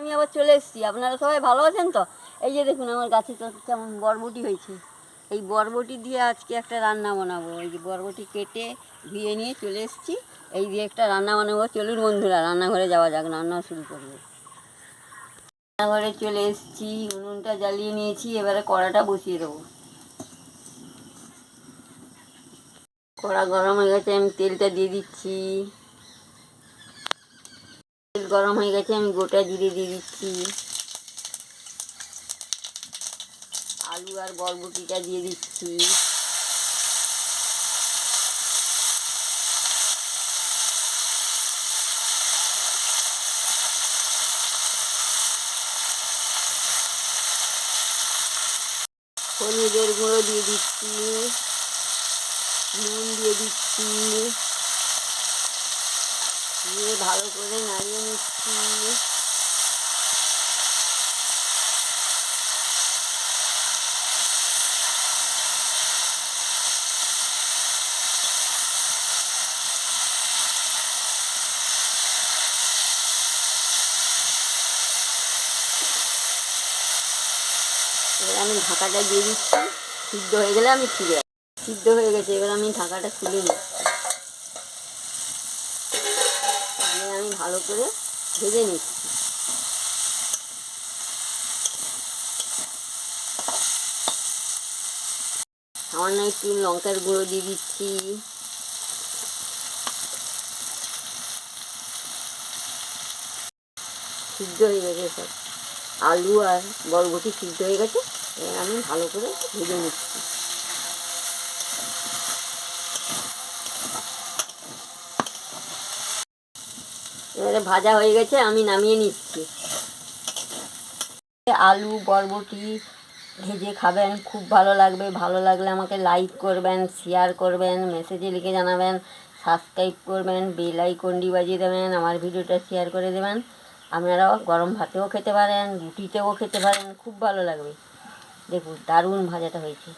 আমি আবার চলে এসেছি। আপনারা সবাই ভালো আছেন তো? এই যে দেখুন, আমার গাছে কেমন বরবটি হয়েছে। এই বরবটি দিয়ে আজকে একটা রান্না বানাবো। এই যে বরবটি কেটে ধুয়ে নিয়ে চলে এসেছি। এই দিয়ে একটা রান্না বানাবো। চলুন বন্ধুরা, রান্নাঘরে যাওয়া যাক রান্না শুরু করব। রান্নাঘরে চলে এসেছি, উনুনটা জ্বালিয়ে নিয়েছি, এবারে কড়াটা বসিয়ে দেবো। কড়া গরম হয়ে গেছে, আমি তেলটা দিয়ে দিচ্ছি। গরম হয়ে গেছে, আমি গোটা জিরে দিয়ে দিচ্ছি। আলু আর বরবটিটা দিয়ে দিচ্ছি। হলুদের গুঁড়ো দিয়ে দিচ্ছি। নুন দিয়ে দিচ্ছি। দিয়ে ভালো করে নাড়িয়ে নিচ্ছি। এবার আমি ঢাকাটা দিয়ে দিচ্ছি। সিদ্ধ হয়ে গেলে আমি ফিরে সিদ্ধ হয়ে গেছে, এবার আমি ঢাকাটা খুলে নিচ্ছি দিয়ে আমি ভালো করে ভেজে নিচ্ছি। সামান্য একটু লঙ্কার গুঁড়ো দিয়ে দিচ্ছি। সিদ্ধ হয়ে গেছে সব। আলু আর বরবটি সিদ্ধ হয়ে গেছে আমি ভালো করে ভেজে নিচ্ছি। এবারে ভাজা হয়ে গেছে, আমি নামিয়ে নিচ্ছি। আলু, বরবটি ভেজে খাবেন, খুব ভালো লাগবে। ভালো লাগলে আমাকে লাইক করবেন শেয়ার করবেন মেসেজে লিখে জানাবেন সাবস্ক্রাইব করবেন বেল আইকনটি বাজিয়ে দেবেন, আমার ভিডিওটা শেয়ার করে দেবেন। আপনারাও গরম ভাতেও খেতে পারেন, রুটিতেও খেতে পারেন, খুব ভালো লাগবে। দেখুন, দারুণ ভাজাটা হয়েছে।